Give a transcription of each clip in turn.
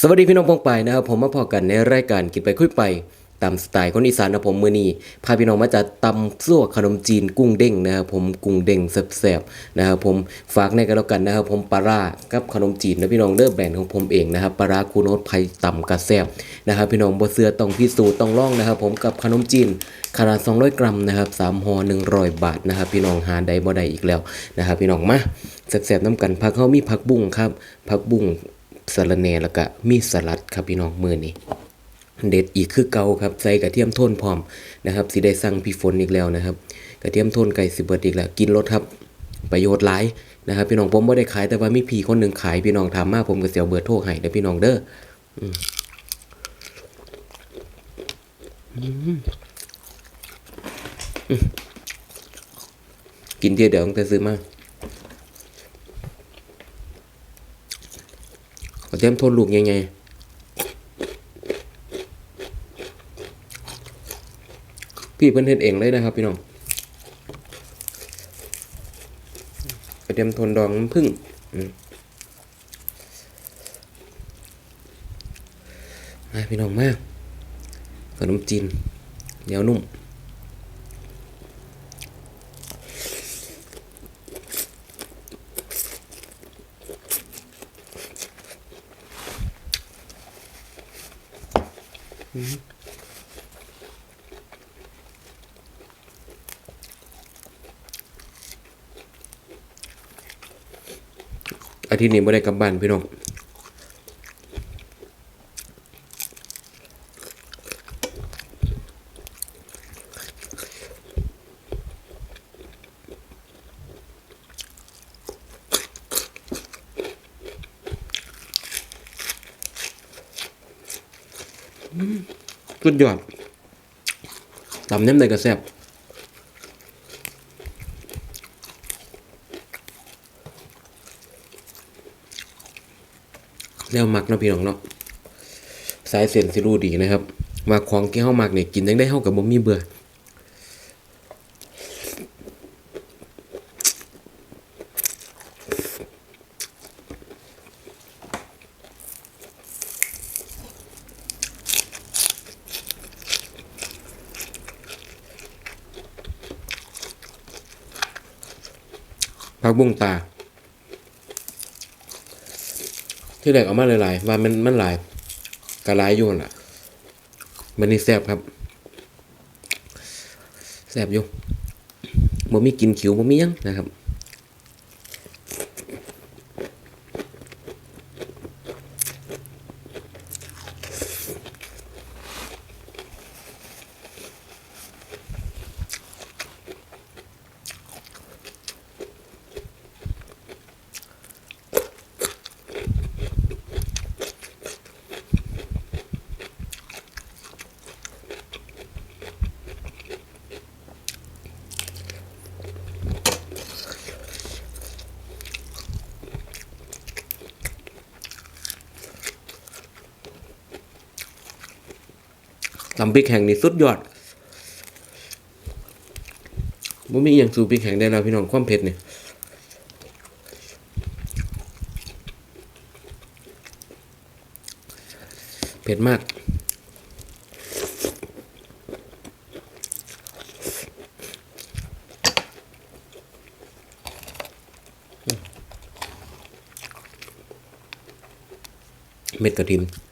สวัสดีพี่น้องปองไปนะครับผมมาพอกันในรายการกินไปคุยไปตามสไตล์คนอีสานนะผมมือนี้พาพี่น้องมาจัดตำซั่วขนมจีนกุ้งเด้งนะครับผมกุ้งเด้งแซ่บๆนะครับผมฝากในกันแล้วกันนะครับผมปลาร่ากับขนมจีนนะพี่น้องเลือกแบรนด์ของผมเองนะครับปลาร่าคูโนตไผ่ตำกระแซ่บนะครับพี่น้องบ่เสื้อต้องพิสูจน์ต้องล่องนะครับผมกับขนมจีนขนาด 200 กรัมนะครับ3ห่อ100 บาทนะครับพี่น้องหาได้บ่ได้อีกแล้วนะครับพี่น้องมาแซ่บๆน้ำกันผักเฮามีผักบุ้งครับผักบุ้ง สะระแหน่แล้วก็มีสลัดครับพี่น้องมือนี้เด็ดอีกคือเก่าครับใส่กระเทียมโทนพร้อมนะครับสิได้สั่งพี่ฝนอีกแล้วนะครับ กระเทียมโทนไก่สิเบิดอีกแล้วกินรสครับประโยชน์หลายนะครับ พี่น้องผมไม่ได้ขายแต่ว่ามีพี่คนหนึ่งขายพี่น้องถามมาผมก็เสียวเบอร์โทรให้เด้พี่น้องเด้ออืกินเดียวเดี๋ยวตั้งแต่ซื้อมา กระ เทียมโทนลูกยังไงพี่เพิ่นเฮ็ดเองเลยนะครับพี่น้องกระเทียมโทนดองน้ำผึ้งมมาพี่น้องมาขนมจีนเหนียวนุ่ม อาทิตย์นี้ไม่ได้กลับบ้านพี่น้อง สุดยอดตำเน้มในกระแซบแล้วมักเนาะพี่น้องเนาะสายเส้นสิรู้ดีนะครับว่าของที่เฮามักเนี่ยกินยังได้เฮากับบ่มีเบื่อ ผักบุ้งตา ที่แรกออกมาหลายๆว่ามันมันหลายกระไรอยู่นั่นล่ะ มันนี่แซ่บครับ แซ่บอยู่บ่มีกินขิวบ่มียังนะครับ ตำพริกแห้งนี่สุดยอดบ่มีอย่างสู่พริกแห้งได้แล้วพี่น้องความเผ็ดเนี่ยเผ็ดมากเม็ดกระเทียม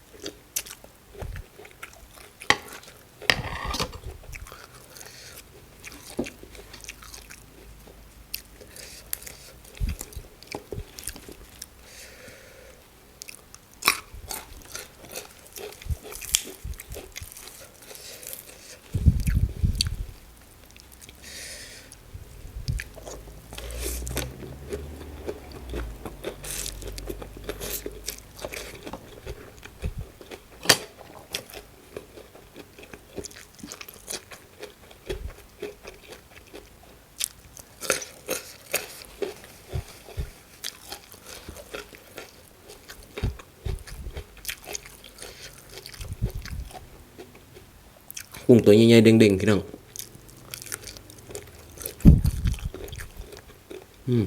กุ้งตัวใหญ่ๆเด้งๆพี่น้องอืม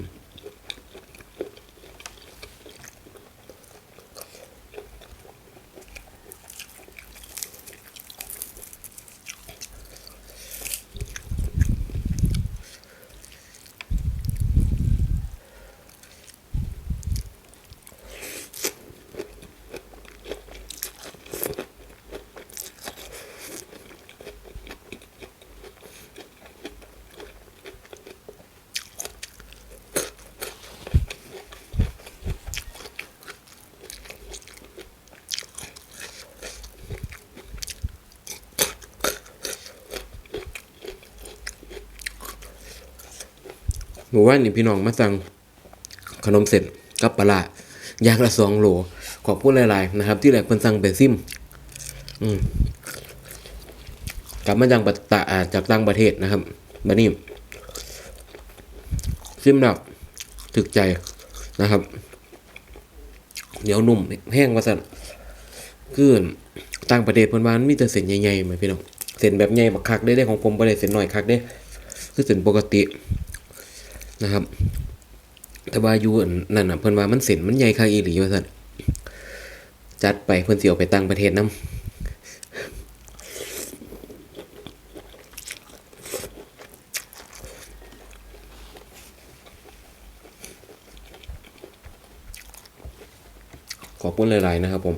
บอกว่านี่พี่น้องมาสั่งขนมเสร็จกับปลาอย่างละสองโลขอบคุณหลายๆนะครับ ที่แรกเพิ่นสั่งเป็นซิมอืมกลับมาจากปตะอ่าจากต่างประเทศนะครับบัดนี้ซิมแบบถึกใจนะครับเหนียวนุ่มแห้งว่าสั่นคือต่างประเทศเพิ่นว่ามันมีแต่เส้นใหญ่ๆไหมพี่น้องเส้นแบบใหญ่บักคักได้ได้ของผมบ่ได้เส้นน้อยคักเด้คือเส้นปกติ นะครับ แต่ว่าอยู่อันนั่นน่ะเพิ่นว่ามันเส้นมันใหญ่คักอีหลีว่าซั่นจัดไปเพิ่นสิเอาไปต่างประเทศนํขอบคุณหลาย ๆ นะครับผม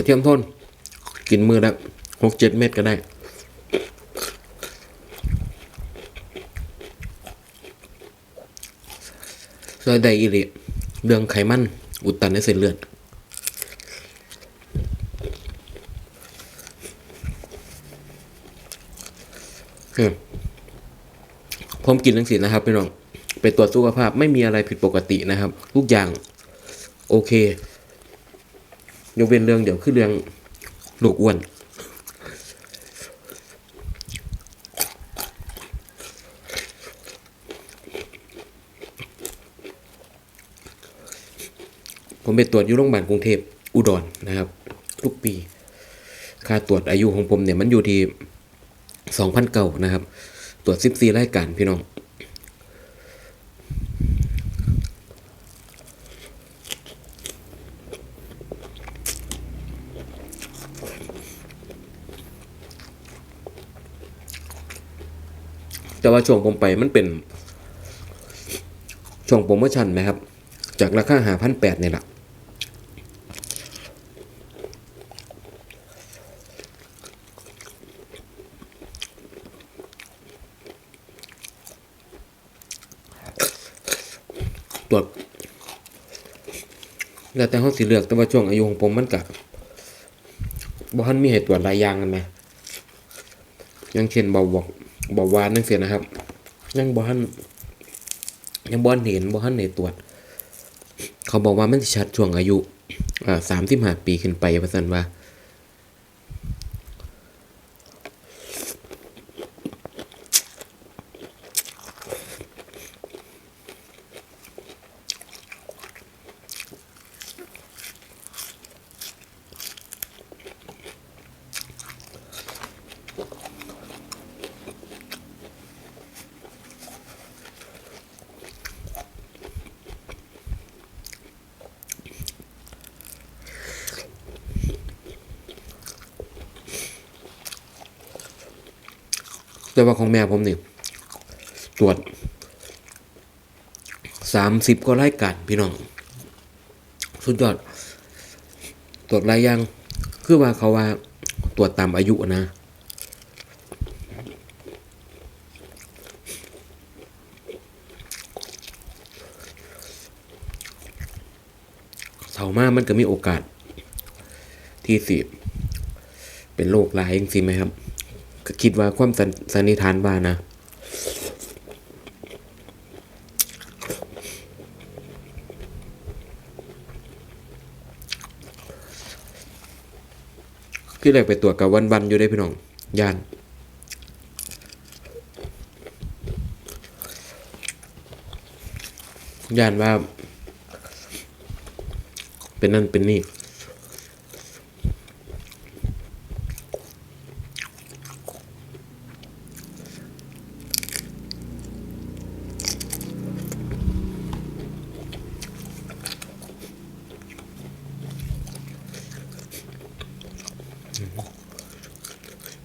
ระเทียมโทนกินมือละหกเจ็ดเม็ดก็ได้ ซอยไดอิริเรื่องไขมัน อุดตันในเส้นเลือดผมกินทั้งสินะครับพี่น้องไปตรวจสุขภาพไม่มีอะไรผิดปกตินะครับ ทุกอย่างโอเค ยกเว้นเรื่องเดี๋ยวคือเรื่องลูกอ้วนผมไปตรวจอยู่โรงพยาบาลกรุงเทพอุดรนะครับ ทุกปี ค่าตรวจอายุของผมเนี่ยมันอยู่ที่สองพันเก่านะครับ ตรวจสิบสี่รายการพี่น้อง แต่ว่าช่วงผมไปมันเป็น ช่วงโปรโมชั่นไหมครับ จากราคาหาพันแปดเนี่ยแหละตรวจแล้วแต่เขาสิเลือกแต่ว่าช่วงอายุของผมมันกะบ่ทันมีเหตุตรวจหลายอย่างกันไหมย่างเช่นเบาหวาน เบาหวานนั่นเสียนะครับ ยังบ่ทันยังบ่ทันเห็นบ่ทันในตรวจ เขาบอกว่ามันชัดช่วงอายุอ่าสามสิบห้าปีขึ้นไปว่าสันว่า แต่ว่าของแม่ผมนี่ตรวจสามสิบก็รายการพี่น้อง สุดยอด ตรวจหลายอย่างคือว่าเขาว่าตรวจตามอายุนะเท่ามามันก็มีโอกาส ที่สิ เป็นโรคร้ายจริงไหมครับ ก็คิดว่าความสันนิษฐานว่านะพี่แรกไปตรวจกับวันวันๆอยู่ได้พี่น้องยานยานว่า เป็นนั่นเป็นนี่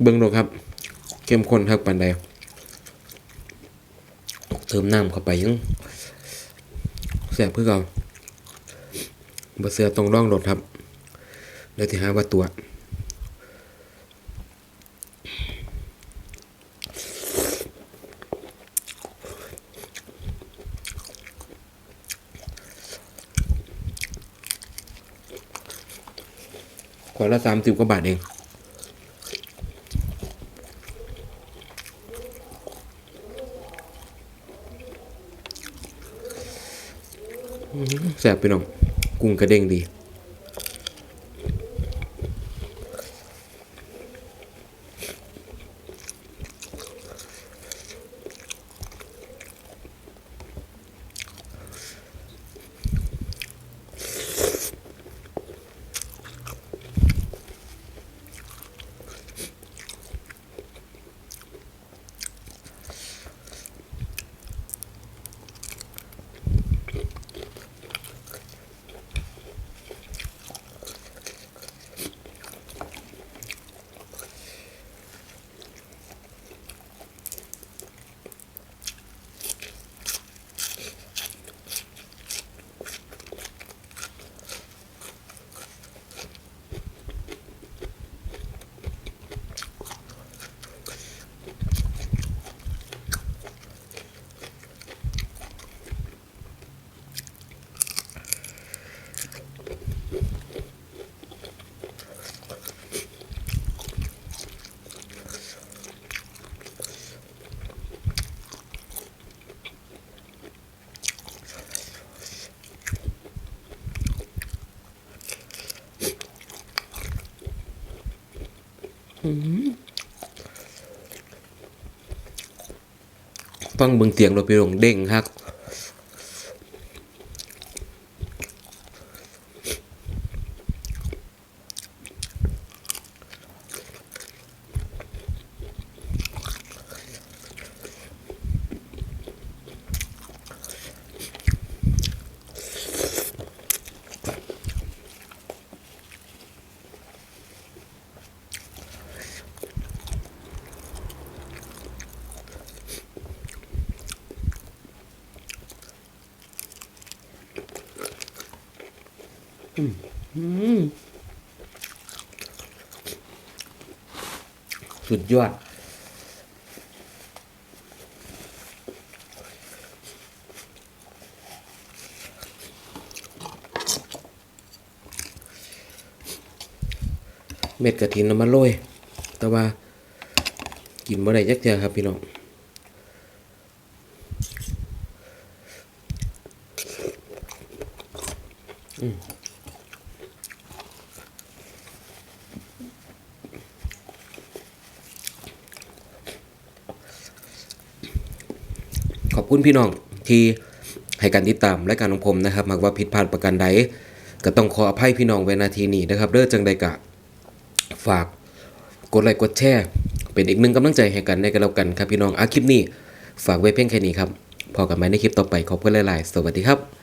เบิ่งดูครับ เข้มข้นทักปันใดเติมน้ำเข้าไปยังแสบเพื่อเก่าบะเสือตรงร่องรถครับเดี๋ยวที่หาว่าตัวขวดละสามสิบกว่าบาทเอง แสบไปหน่องกุ้งกระเด้งดี ฟังเบิ่งเตียงรถไปลงเด้งครับ สุดยอด เม็ดกระถินน้ำมันโรยแต่ว่า กินบ่ได้จักเจอครับพี่น้อง อบคุณพี่น้องที่ให้การติดตามและการของผมนะครับ หากว่าผิดพลาดประการใดก็ต้องขออภัยพี่น้องไว้นาทีนี้นะครับเด้อจังใดกะฝากกดไลค์กดแชร์เป็นอีกหนึ่งกำลังใจให้กันในกันแล้วกันครับพี่น้องอาคลิปนี้ ฝากไว้เพียงแค่นี้ครับพอกันไหมในคลิปต่อไปขอบคุณหลาย ๆ สวัสดีครับ